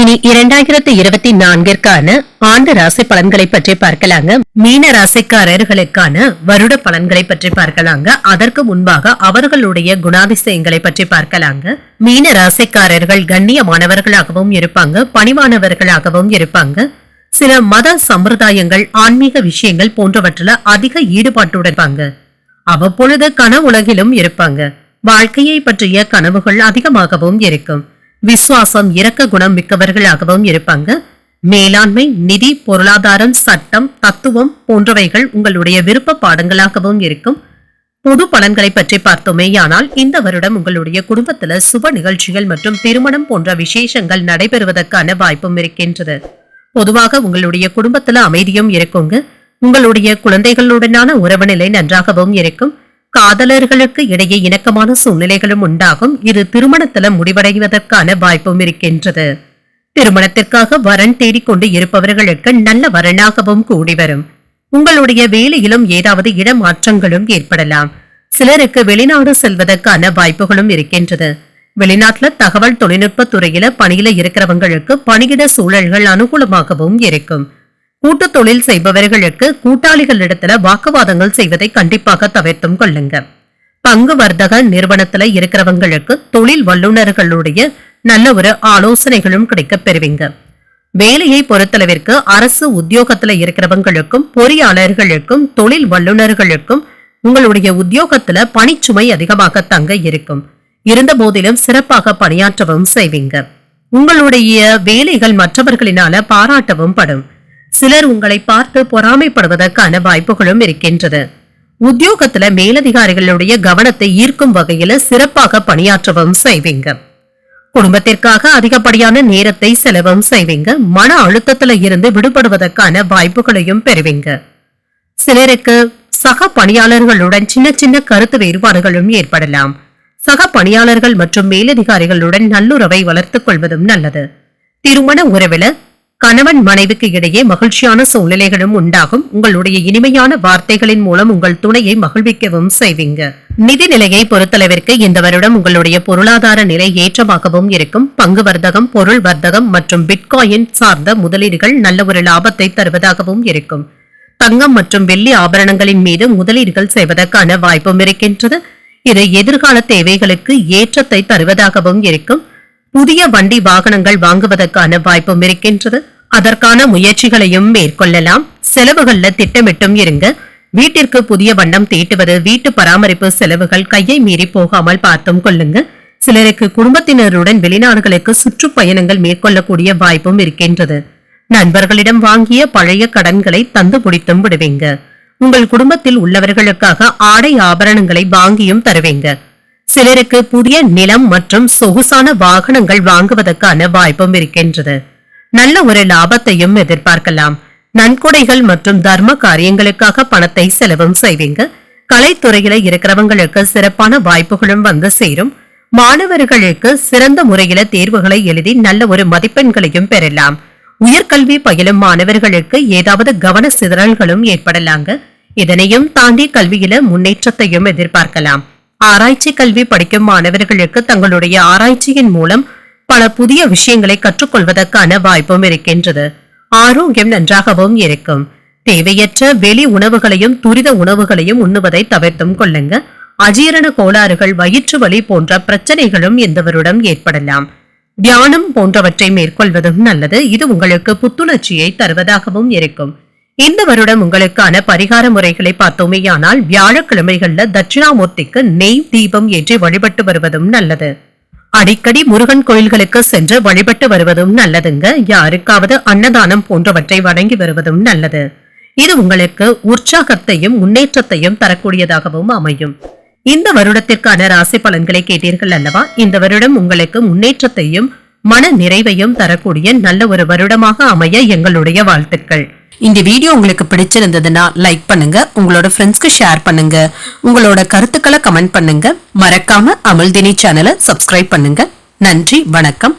இனி இரண்டாயிரத்தி இருபத்தி நான்கிற்கான ஆண்டு ராசி பலன்களை பற்றி பார்க்கலாங்க. மீன ராசிக்காரர்களுக்கான வருட பலன்களை பற்றி பார்க்கலாங்க. அதற்கு முன்பாக அவர்களுடைய குணாதிசயங்களை பற்றி பார்க்கலாங்க. மீன ராசிக்காரர்கள் கண்ணியமானவர்களாகவும் இருப்பாங்க. பணிவானவர்களாகவும் இருப்பாங்க. சில மத சம்பிரதாயங்கள் ஆன்மீக விஷயங்கள் போன்றவற்றில் அதிக ஈடுபாட்டுடன் இருப்பாங்க. அவ்வப்பொழுது கனவுலகிலும் இருப்பாங்க. வாழ்க்கையை பற்றிய கனவுகள் அதிகமாகவும் இருக்கும். விசுவாசம் இரக்க குணம் மிக்கவர்களாகவும் இருப்பாங்க. மேலாண்மை நிதி பொருளாதாரம் சட்டம் தத்துவம் போன்றவைகள் உங்களுடைய விருப்ப பாடங்களாகவும் இருக்கும். பொது பலன்களை பற்றி பார்த்தோமேயானால் இந்த வருடம் உங்களுடைய குடும்பத்துல சுப நிகழ்ச்சிகள் மற்றும் திருமணம் போன்ற விசேஷங்கள் நடைபெறுவதற்கான வாய்ப்பும் இருக்கின்றது. பொதுவாக உங்களுடைய குடும்பத்துல அமைதியும் இருக்குங்க. உங்களுடைய குழந்தைகளுடனான உறவு நிலை நன்றாகவும் இருக்கும். காதலர்களுக்கு இடையே இணக்கமான சூழ்நிலைகளும் உண்டாகும். இது திருமணத்துல முடிவடைவதற்கான வாய்ப்பும் இருக்கின்றது. திருமணத்திற்காக வரன் தேடிக்கொண்டு இருப்பவர்களுக்கு நல்ல வரனாகவும் கூடி வரும். உங்களுடைய வேலையிலும் ஏதாவது இடமாற்றங்களும் ஏற்படலாம். சிலருக்கு வெளிநாடு செல்வதற்கான வாய்ப்புகளும் இருக்கின்றது. வெளிநாட்டுல தகவல் தொழில்நுட்ப துறையில பணியில இருக்கிறவங்களுக்கு பணியிட சூழல்கள் அனுகூலமாகவும் இருக்கும். கூட்டு தொழில் செய்பவர்களுக்கு கூட்டாளிகளிடத்துல வாக்குவாதங்கள் செய்வதை கண்டிப்பாக தவிர்த்தும் கொள்ளுங்க. பங்கு வர்த்தக நிறுவனத்துல இருக்கிறவங்களுக்கு தொழில் வல்லுநர்களுடைய நல்ல ஒரு ஆலோசனைகளும் கிடைக்க பெறுவீங்க. வேலையை பொறுத்தளவிற்கு அரசு உத்தியோகத்துல இருக்கிறவங்களுக்கும் பொறியாளர்களுக்கும் தொழில் வல்லுநர்களுக்கும் உங்களுடைய உத்தியோகத்துல பணிச்சுமை அதிகமாக தங்க இருக்கும். இருந்த போதிலும் சிறப்பாக பணியாற்றவும் செய்வீங்க. உங்களுடைய வேலைகள் மற்றவர்களினால பாராட்டவும் படும். சிலர் உங்களை பார்த்து பொறாமைப்படுவதற்கான வாய்ப்புகளும் இருக்கின்றது. உத்தியோகத்துல மேலதிகாரிகளுடைய கவனத்தை ஈர்க்கும் வகையில சிறப்பாக பணியாற்றவும் செய்வீங்க. குடும்பத்திற்காக அதிகப்படியான நேரத்தை செலவும் செய்வீங்க. மன அழுத்தத்துல இருந்து விடுபடுவதற்கான வாய்ப்புகளையும் பெறுவீங்க. சிலருக்கு சக பணியாளர்களுடன் சின்ன சின்ன கருத்து வேறுபாடுகளும் ஏற்படலாம். சக பணியாளர்கள் மற்றும் மேலதிகாரிகளுடன் நல்லுறவை வளர்த்துக் கொள்வதும் நல்லது. திருமண உறவில கணவன் மனைவிக்கு இடையே மகிழ்ச்சியான சூழ்நிலைகளும் உண்டாகும். உங்களுடைய இனிமையான வார்த்தைகளின் மூலம் உங்கள் துணையை மகிழ்விக்கவும் செய்வீங்க. நிதி நிலையை பொறுத்தளவிற்கு இந்த வருடம் உங்களுடைய பொருளாதார நிலை ஏற்றமாகவும் இருக்கும். பங்கு வர்த்தகம் பொருள் வர்த்தகம் மற்றும் பிட்காயின் சார்ந்த முதலீடுகள் நல்ல ஒரு லாபத்தை தருவதாகவும் இருக்கும். தங்கம் மற்றும் வெள்ளி ஆபரணங்களின் மீது முதலீடுகள் செய்வதற்கான வாய்ப்பும் இருக்கின்றது. இது எதிர்கால தேவைகளுக்கு ஏற்றத்தை தருவதாகவும் இருக்கும். புதிய வண்டி வாகனங்கள் வாங்குவதற்கான வாய்ப்பும் இருக்கின்றது. அதற்கான முயற்சிகளையும் மேற்கொள்ளலாம். செலவுகள்ல திட்டமிட்டும் இருங்க. வீட்டிற்கு புதிய வண்ணம் தீட்டுவது வீட்டு பராமரிப்பு செலவுகள் கையை மீறி போகாமல் பார்த்தும் கொள்ளுங்க. சிலருக்கு குடும்பத்தினருடன் வெளிநாடுகளுக்கு சுற்றுப்பயணங்கள் மேற்கொள்ளக்கூடிய வாய்ப்பும் இருக்கின்றது. நண்பர்களிடம் வாங்கிய பழைய கடன்களை தந்து முடித்தும் விடுவீங்க. உங்கள் குடும்பத்தில் உள்ளவர்களுக்காக ஆடை ஆபரணங்களை வாங்கியும் தருவீங்க. சிலருக்கு புதிய நிலம் மற்றும் சொகுசான வாகனங்கள் வாங்குவதற்கான வாய்ப்பும் இருக்கின்றது. நல்ல ஒரு லாபத்தையும் எதிர்பார்க்கலாம். நன்கொடைகள் மற்றும் தர்ம காரியங்களுக்காக பணத்தை செலவும் செய்வீங்க. கலைத்துறையில இருக்கிறவங்களுக்கு சிறப்பான வாய்ப்புகளும் வந்து சேரும். மாணவர்களுக்கு சிறந்த முறையில தேர்வுகளை எழுதி நல்ல ஒரு மதிப்பெண்களையும் பெறலாம். உயர்கல்வி பயிலும் மாணவர்களுக்கு ஏதாவது கவன சிதறல்களும் ஏற்படலாங்க. இதனையும் தாண்டி கல்வியில முன்னேற்றத்தையும் எதிர்பார்க்கலாம். ஆராய்ச்சி கல்வி படிக்கும் மாணவர்களுக்கு தங்களுடைய ஆராய்ச்சியின் மூலம் பல புதிய விஷயங்களை கற்றுக்கொள்வதற்கான வாய்ப்பும் இருக்கின்றது. ஆரோக்கியம் நன்றாகவும் இருக்கும். தேவையற்ற வெளி உணவுகளையும் துரித உணவுகளையும் உண்ணுவதை தவிர்த்தும் கொள்ளுங்க. அஜீரண கோளாறுகள் வயிற்று வலி போன்ற பிரச்சனைகளும் எந்தவருடன் ஏற்படலாம். தியானம் போன்றவற்றை மேற்கொள்வதும் நல்லது. இது உங்களுக்கு புத்துணர்ச்சியை தருவதாகவும் இருக்கும். இந்த வருடம் உங்களுக்கான பரிகார முறைகளை பார்த்தோமேயானால் வியாழக்கிழமைகள்ல தட்சிணாமூர்த்திக்கு நெய் தீபம் ஏற்றி வழிபட்டு வருவதும் நல்லது. அடிக்கடி முருகன் கோயில்களுக்கு சென்று வழிபட்டு வருவதும் நல்லதுங்க. யாருக்காவது அன்னதானம் போன்றவற்றை வழங்கி வருவதும் நல்லது. இது உங்களுக்கு உற்சாகத்தையும் முன்னேற்றத்தையும் தரக்கூடியதாகவும் அமையும். இந்த வருடத்திற்கான ராசி பலன்களை கேட்டீர்கள் அல்லவா? இந்த வருடம் உங்களுக்கு முன்னேற்றத்தையும் மன நிறைவையும் தரக்கூடிய நல்ல ஒரு வருடமாக அமைய எங்களுடைய வாழ்த்துக்கள். இந்த வீடியோ உங்களுக்கு பிடிச்சிருந்ததுன்னா லைக் பண்ணுங்க உங்களோட ஃப்ரெண்ட்ஸ்க்கு ஷேர் பண்ணுங்க உங்களோட கருத்துக்களை கமெண்ட் பண்ணுங்க. மறக்காம அமல்தினி சேனலை சப்ஸ்கிரைப் பண்ணுங்க. நன்றி வணக்கம்.